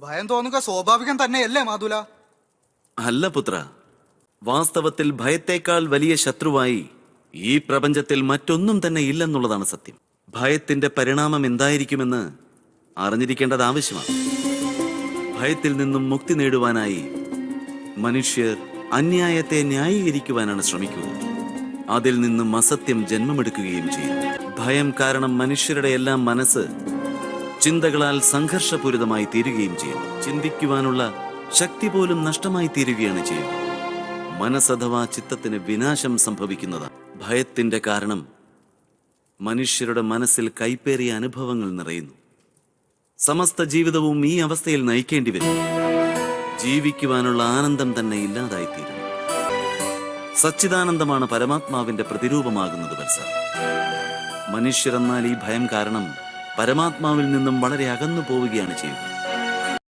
ഭയം തോന്നുക സ്വാഭാവികം തന്നെയല്ലേ മാതുല അല്ല പുത്ര. വാസ്തവത്തിൽ ഭയത്തേക്കാൾ വലിയ ശത്രുവായി ഈ പ്രപഞ്ചത്തിൽ മറ്റൊന്നും തന്നെ ഇല്ലെന്നുള്ളതാണ് സത്യം. ഭയത്തിന്റെ പരിണാമം എന്തായിരിക്കുമെന്ന് അറിഞ്ഞിരിക്കേണ്ടത് ആവശ്യമാണ്. ഭയത്തിൽ നിന്നും മുക്തി നേടുവാനായി മനുഷ്യർ അന്യായത്തെ ന്യായീകരിക്കുവാനാണ് ശ്രമിക്കുക. അതിൽ നിന്നും അസത്യം ജന്മമെടുക്കുകയും ചെയ്യും. ഭയം കാരണം മനുഷ്യരുടെ എല്ലാം മനസ്സ് ചിന്തകളാൽ സംഘർഷപൂരിതമായി തീരുകയും ചെയ്യുന്നു. ചിന്തിക്കുവാനുള്ള ശക്തി പോലും നഷ്ടമായി തീരുകയാണ് ചെയ്യുന്നത്. മനസ്സഥവാ ചിത്തത്തിന് വിനാശം സംഭവിക്കുന്നതാണ്. ഭയത്തിന്റെ കാരണം മനുഷ്യരുടെ മനസ്സിൽ കൈപ്പേറിയ അനുഭവങ്ങൾ നിറയുന്നു. സമസ്ത ജീവിതവും ഈ അവസ്ഥയിൽ നയിക്കേണ്ടി വരും. ജീവിക്കുവാനുള്ള ആനന്ദം തന്നെ ഇല്ലാതായിത്തീരുന്നു. സച്ചിദാനന്ദമാണ് പരമാത്മാവിന്റെ പ്രതിരൂപമാകുന്നത് മനുഷ്യരെന്നാൽ ഈ ഭയം കാരണം പരമാത്മാവിൽ നിന്നും വളരെ അകന്നു പോവുകയാണ് ചെയ്യുക